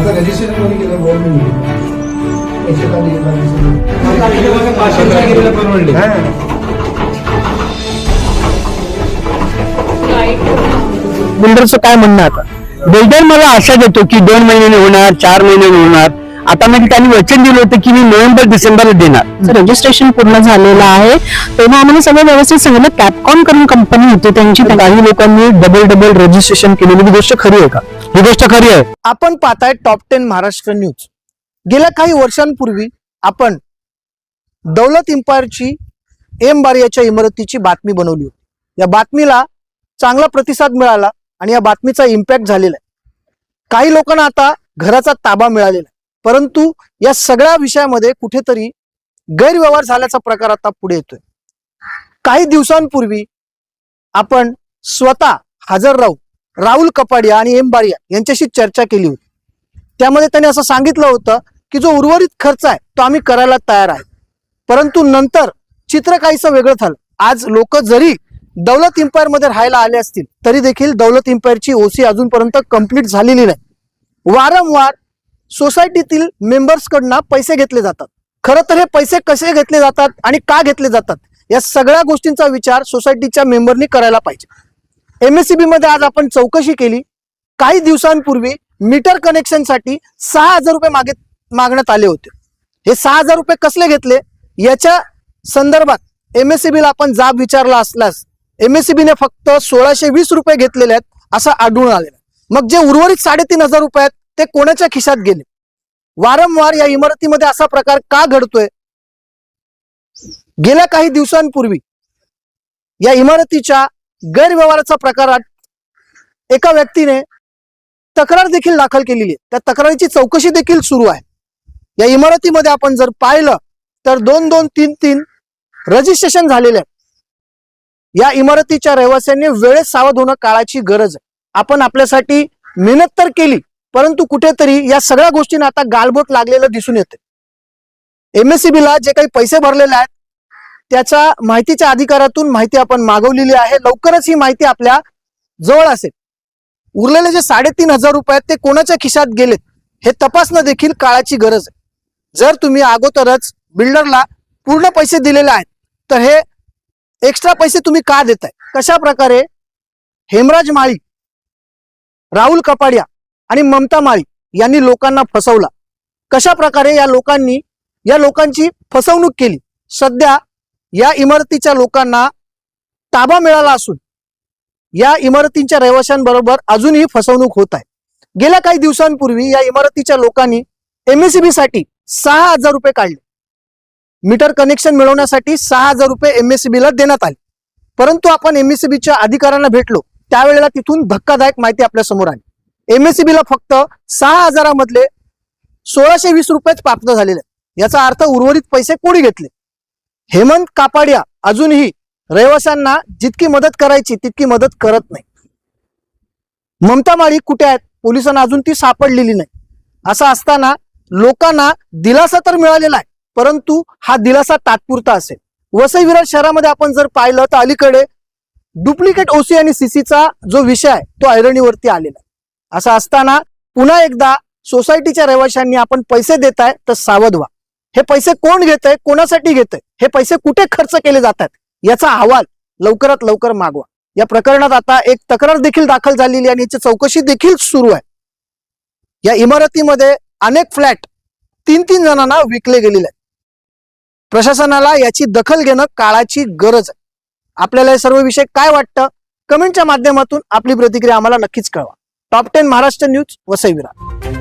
आता रजिस्ट्रेशन कोणी केलं गव्हर्नमेंट बिल्डरचं काय म्हणणं आता? बिल्डर मला आशा देतो की दोन महिन्याने होणार चार महिन्याने होणार. आता म्हणजे त्यांनी वचन दिलं होतं की मी नोव्हेंबर डिसेंबरला देणार. रजिस्ट्रेशन पूर्ण झालेलं आहे. तेव्हा आम्हाला सगळं व्यवस्थित सांगितलं कॅपकॉन करून कंपनी होती त्यांची. काही लोकांनी डबल डबल रजिस्ट्रेशन केलेली ही गोष्ट खरी आहे का? ही गोष्ट खरी आहे. आपण पाहताय टॉप टेन महाराष्ट्र न्यूज गेल्या काही वर्षांपूर्वी आपण दौलत इम्पायरची एम बारियाच्या इमारतीची बातमी बनवली होती. या बातमीला चांगला प्रतिसाद मिळाला आणि या बातमीचा इम्पॅक्ट झालेला आहे. काही लोकांना आता घराचा ताबा मिळालेला आहे. परंतु या सगळ्या विषयामध्ये कुठेतरी गैरव्यवहार झाल्याचा प्रकार आता पुढे येतोय. काही दिवसांपूर्वी आपण स्वतः हजर राहून राहुल कपाडिया आणि एम बारिया यांच्याशी चर्चा केली होती. त्यामध्ये त्यांनी असं सांगितलं होतं की जो उर्वरित खर्च आहे तो आम्ही करायला तयार आहे. परंतु नंतर चित्र काहीसं वेगळं झालं. आज लोक जरी दौलत इम्पायरमध्ये राहायला आले असतील तरी देखील दौलत इम्पायरची ओसी अजूनपर्यंत कंप्लीट झालेली नाही. वारंवार सोसायटीतील मेंबर्स कडनं पैसे घेतले जातात. खरं तर हे पैसे कसे घेतले जातात आणि का घेतले जातात या सगळ्या गोष्टींचा विचार सोसायटीच्या मेंबरनी करायला पाहिजे. एमएससीबी मध्ये आज आपण चौकशी केली. काही दिवसांपूर्वी मीटर कनेक्शनसाठी सहा हजार रुपये मागे मागण्यात आले होते. हे सहा हजार रुपये कसले घेतले? याच्या संदर्भात एमएससीबीला आपण जाब विचारला असल्यास एमएससीबीने फक्त सोळाशे वीस रुपये घेतलेले आहेत असं आढळून आलेलं आहे. मग जे उर्वरित साडेतीन हजार रुपये आहेत ते कोणाच्या खिशात गेले? वारंवार या इमारतीमध्ये असा प्रकार का घडतोय? गेल्या काही दिवसांपूर्वी या इमारतीच्या गैरव्यवहाराचा प्रकारात एका व्यक्तीने तक्रार देखील दाखल केलेली आहे. त्या तक्रारीची चौकशी देखील सुरू आहे. या इमारतीमध्ये आपण जर पाहिलं तर दोन दोन तीन तीन रजिस्ट्रेशन झालेले आहे या इमारतीच्या रहिवाशांनी वेळेत सावध होणं काळाची गरज आहे. आपण आपल्यासाठी मेहनत तर केली परंतु कुठेतरी या सगळ्या गोष्टींना आता गालबोट लागलेलं दिसून येते एमएससीबीला जे काही पैसे भरलेले आहेत त्याच्या माहितीच्या अधिकारातून माहिती आपण मागवलेली आहे. लवकरच ही माहिती आपल्या जवळ असेल. उरलेले जे साडेतीन हजार रुपये आहेत ते कोणाच्या खिशात गेलेत हे तपासणं देखील काळाची गरज आहे. जर तुम्ही अगोदरच बिल्डरला पूर्ण पैसे दिलेले आहेत तर हे एक्स्ट्रा पैसे तुम्ही का देताय? कशा प्रकारे हेमराज माळी राहुल कपाडिया आणि ममता माळी यांनी लोकांना फसवला. कशा प्रकारे या लोकांनी या लोकांची फसवणूक केली? सध्या या इमारतीच्या लोकांना ताबा मिळाला असून या इमारतींच्या रहिवाशांबरोबर अजूनही फसवणूक होत आहे. गेल्या काही दिवसांपूर्वी या इमारतीच्या लोकांनी एमएससीबी साठी सहा हजार रुपये काढले. मीटर कनेक्शन मिळवण्यासाठी सहा हजार रुपये एमएससीबी ला देण्यात आले. परंतु आपण एमएससीबीच्या अधिकाऱ्यांना भेटलो. त्यावेळेला तिथून धक्कादायक माहिती आपल्यासमोर आली. एमएससीबी ला फक्त सहा हजारामधले सोळाशे वीस रुपयेच प्राप्त झालेले. याचा अर्थ उर्वरित पैसे कोणी घेतले? हेमंत कापाडिया अजूनही रहिवाशांना जितकी मदत करायची तितकी मदत करत नाही. ममता माळी कुठे आहेत? पोलिसांना अजून ती सापडलेली नाही. असं असताना लोकांना दिलासा तर मिळालेला आहे परंतु हा दिलासा तात्पुरता असेल. वसई विरार शहरामध्ये आपण जर पाहिलं तर अलीकडे डुप्लिकेट ओसी आणि सीसीचा जो विषय आहे तो ऐरणीवरती आलेला आहे. असं असताना पुन्हा एकदा सोसायटीच्या रहिवाशांनी आपण पैसे देत आहे तर सावध व्हा. हे पैसे कोण घेत आहे कोणासाठी घेत आहे हे पैसे कुठे खर्च केले जातात याचा अहवाल लवकरात लवकर मागवा. या प्रकरणात आता एक तक्रार देखील दाखल झालेली आणि याची चौकशी देखील सुरू आहे. या इमारतीमध्ये अनेक फ्लॅट तीन तीन जणांना विकले गेलेले आहेत. प्रशासनाला याची दखल घेणं काळाची गरज आहे. आपल्याला हे सर्व विषय काय वाटतं? कमेंटच्या माध्यमातून आपली प्रतिक्रिया आम्हाला नक्कीच कळवा. Top ten Maharashtra news Vasai Virar